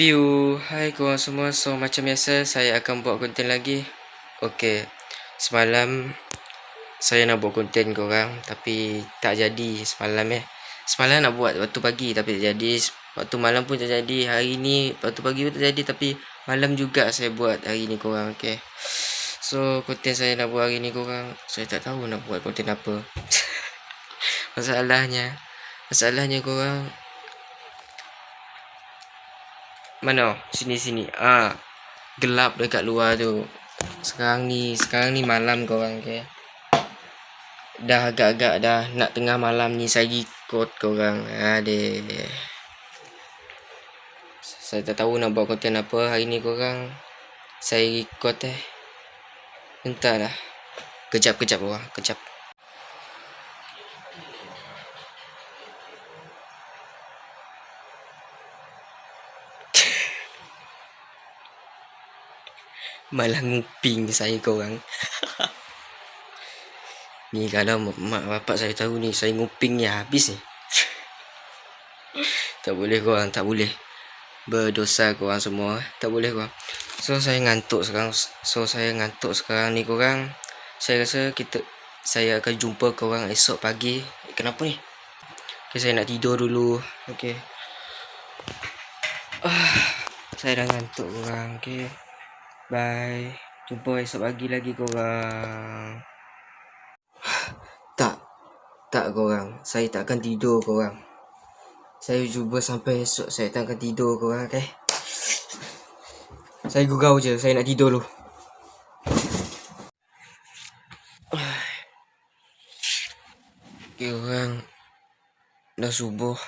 Piu, hai korang semua. So macam biasa saya akan buat konten lagi. Okey. Semalam saya nak buat konten korang tapi tak jadi semalam eh. Semalam nak buat waktu pagi tapi tak jadi. Waktu malam pun tak jadi. Hari ni waktu pagi pun tak jadi tapi malam juga saya buat hari ni korang. Okey. So konten saya nak buat hari ni korang. Saya tak tahu nak buat konten apa. Masalahnya Masalahnya korang Mana? Sini sini. Ah. Gelap dekat luar tu. Sekarang ni, sekarang ni malam korang ke. Dah agak-agak dah nak tengah malam ni saya ikut korang. Adik. Saya tak tahu nak buat konten apa hari ni korang. Saya ikut eh. Entahlah. Kejap-kejap korang. Kejap. Malah nguping saya korang. ni kalau mak bapak saya tahu ni saya nguping ni habis ni. tak boleh korang, tak boleh. Berdosa korang semua. Tak boleh korang. So saya ngantuk sekarang. So saya ngantuk sekarang ni korang. Saya rasa kita saya akan jumpa korang esok pagi. Eh, kenapa ni? Okay, saya nak tidur dulu. Okay. Ah, saya dah ngantuk korang. Okay. Bye. Jumpa esok pagi lagi korang. Tak. Tak korang. Saya tak akan tidur korang. Saya cuba sampai esok saya tak akan tidur korang. Okay. Saya gurau je. Saya nak tidur dulu. Okay korang. Dah subuh.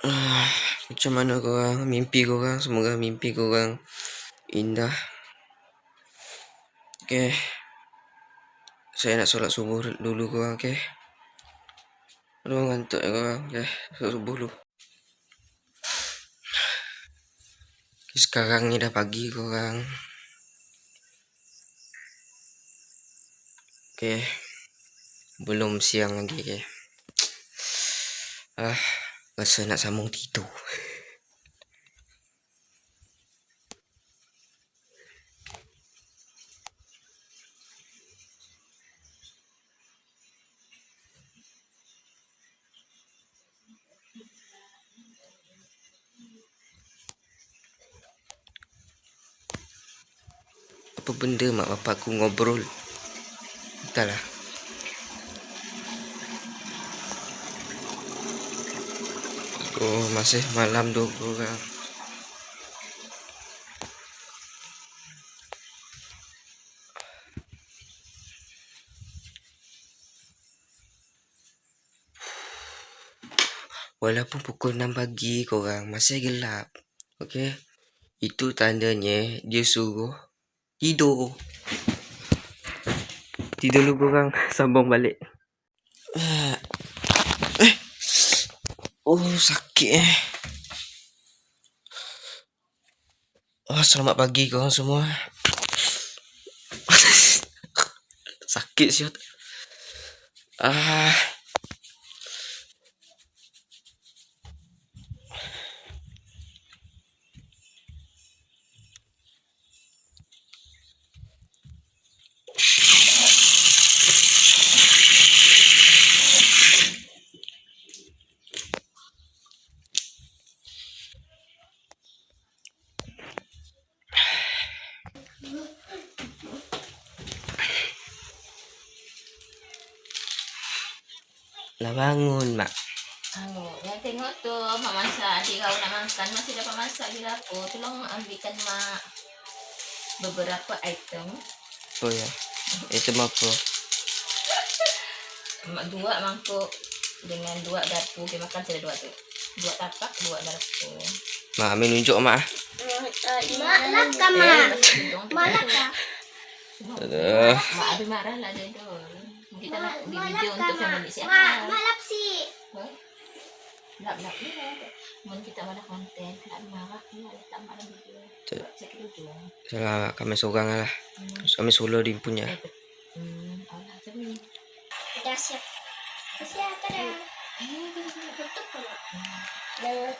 Ah, macam mana korang? Mimpi korang? Semoga mimpi korang indah. Okay. Saya nak solat subuh dulu korang, okay? Aduh, ngantuk ya korang. Okay, solat subuh dulu. Sekarang ni dah pagi korang. Okay. Belum siang lagi, okay? Ah. Rasa nak sambung tidur. Apa benda mak bapak aku ngobrol? Entahlah. Oh, masih malam tu korang. Walaupun pukul 6 pagi korang masih gelap. Okey. Itu tandanya dia suruh tidur. Tidur dulu korang sambung balik. Eh. Oh, sakit eh. Oh, selamat pagi korang semua. sakit siot. Ah. Lah bangun, Mak. Oh, yang tengok tu mak masak. Adik kau nak makan masih dapat masak di dapur. Tolong ambilkan mak beberapa item. Oh ya. Itu apa? Mak dua mangkuk dengan dua garpu. Dia makan saya dua tu. Dua tapak, dua garpu. Mak, ambil nunjuk Mak. Mak lakah mak. Mak lakah. Aduh. Mak ada marah lah dia tu. Kita nak di Mak video untuk family Mak, siapa? mak lapsi. Lap lap ni lah. Mun kita mana konten, nak marah ni ada tak marah video. Tak. Cek dulu. Salah, kami seorang lah. Hmm. Kami solo dia punya. Eh, Hmm, alah, tapi Dah siap. Dah siap dah. Jangan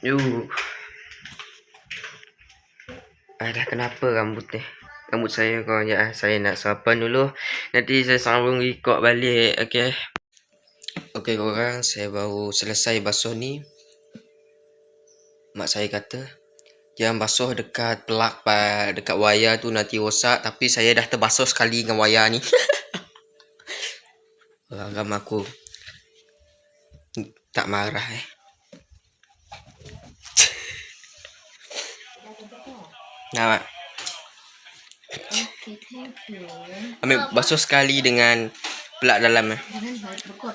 Yuh. Ada kenapa rambut ni? Rambut saya kau ya, saya nak sapan dulu. Nanti saya sambung record balik, okey. Okey korang, saya baru selesai basuh ni. Mak saya kata, jangan basuh dekat pelak dekat wayar tu nanti rosak. Tapi saya dah terbasuh sekali dengan wayar ni. Orang aku tak marah eh. Nah, Mak. Okay. Ambil basuh sekali dengan pelak dalam eh.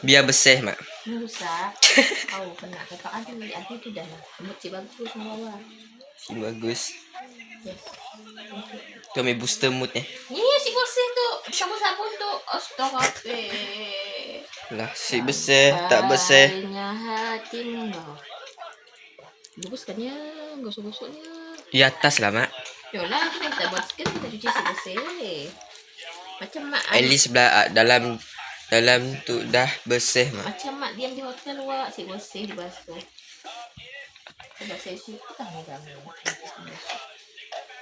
Biar bersih, Mak. Ni rusak. Kau kena kakak ada ada tu dah lah. Cik bagus semua bawah. Si bagus. Yes. Tu ambil booster mood eh. Ni si bersih tu. Sabun-sabun tu. Astaghfirullah. Lah, si bersih, tak bersih. Halnya hatimu. Bagus kan ya? Gosok-gosoknya. Di atas lah, Mak. Yolah, kita tak buat sikit, kita cuci bersih. Macam mak At least belah, ah, dalam dalam tu dah bersih, Mak. Macam mak diam di hotel wak, si bersih dibasuh. Sebab saya suka kan kamu.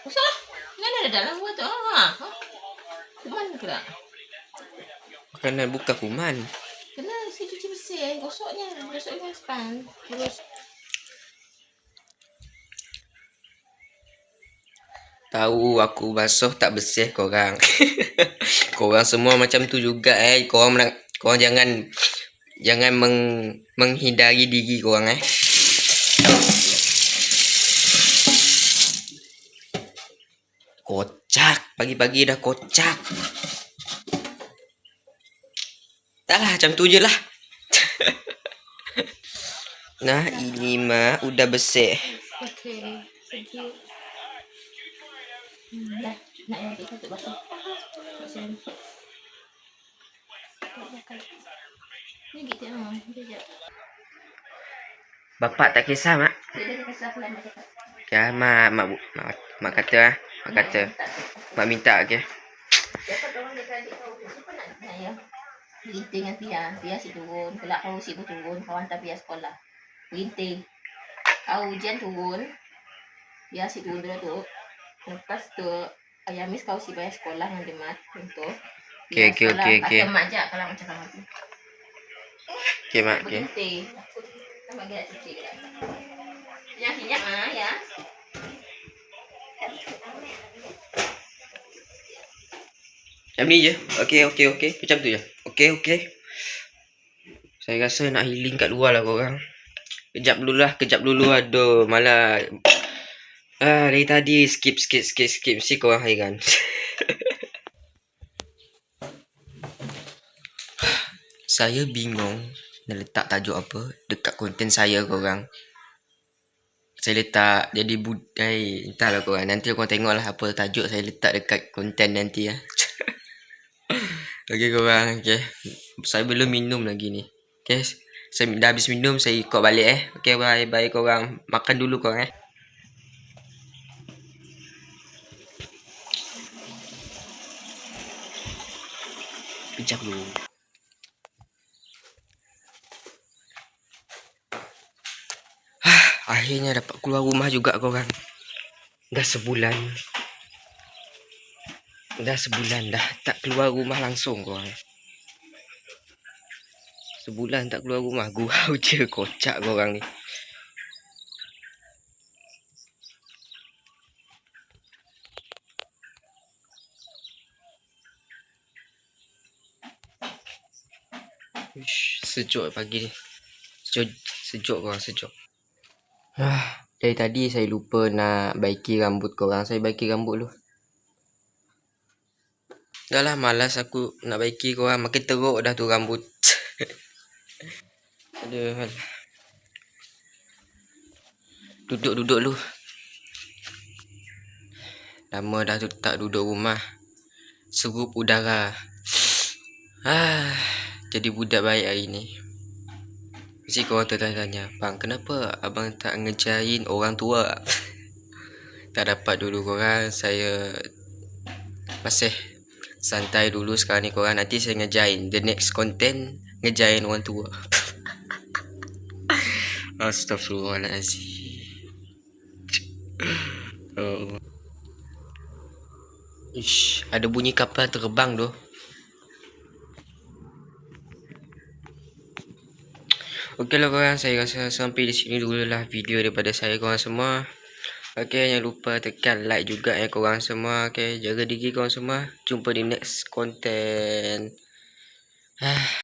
Usah lah. Mana ada dalam buat tu? Ha. ha? Kuman ke tak? Makanan bukan kuman. Kena si cuci bersih. Gosoknya. Gosok dengan span. Terus. Tahu aku basuh tak bersih korang. korang semua macam tu juga eh. Korang menang, korang jangan jangan meng, menghindari diri korang eh. Kocak. Pagi-pagi dah kocak. Tak lah, macam tu je lah. nah, ini mah udah bersih. Nak yang kita untuk basuh. Basuh ni. Ni gitu ha. Sekejap. Bapak tak kisah, Mak. Dia. Ya, mak, mak, bu- mak, mak kata ah. Mak kata. Mak minta tu. Ya? Linting nanti ya. Biar si turun. Kelak kau si pun turun. Kau hantar biar sekolah. Linting. Kau ujian turun. Biar si turun dulu tu. Lepas tu. Ayah miss kau si bayar sekolah dengan demat. Untuk. Okey, okey, okey, okey. Kata mak je kalau macam kamu tu. Okey, mak. Okey. Aku nak ke Yang minyak ah ya. Macam ni je. Okey, okey, okey. Macam tu je. Okey, okey. Saya rasa nak healing kat luar lah korang. Kejap dulu lah. Kejap dulu. Aduh, malah. Ah, dari tadi skip, skip, skip, skip. Mesti korang hairan. saya bingung nak letak tajuk apa dekat konten saya korang. Saya letak jadi budai entahlah korang. Nanti korang tengok lah apa tajuk saya letak dekat konten nanti lah. Okey korang, okey. Saya belum minum lagi ni. Okey. Saya dah habis minum, saya ikut balik eh. Okey, bye bye korang. Makan dulu korang eh. Kejap dulu. Akhirnya dapat keluar rumah juga korang. Dah sebulan. Dah sebulan dah tak keluar rumah langsung korang. Sebulan tak keluar rumah. Gurau je kocak korang ni. Uish, sejuk pagi ni. Sejuk, sejuk korang, sejuk. Ah, dari tadi saya lupa nak baiki rambut korang. Saya baiki rambut dulu. Dah lah malas aku nak baiki korang. Makin teruk dah tu rambut. Aduh. Duduk-duduk dulu. Lama dah tu tak duduk rumah. Serup udara. Ah, jadi budak baik hari ni. Mesti korang tertanya-tanya, Bang, kenapa abang tak ngejain orang tua? tak dapat dulu korang, saya masih Santai dulu sekarang ni korang Nanti saya ngejain The next content Ngejain orang tua Astaghfirullahaladzim oh. Ish, ada bunyi kapal terbang tu Okey lah korang, saya rasa sampai di sini dulu lah video daripada saya korang semua. Okey, jangan lupa tekan like juga ya korang semua. Okey, jaga diri korang semua. Jumpa di next content.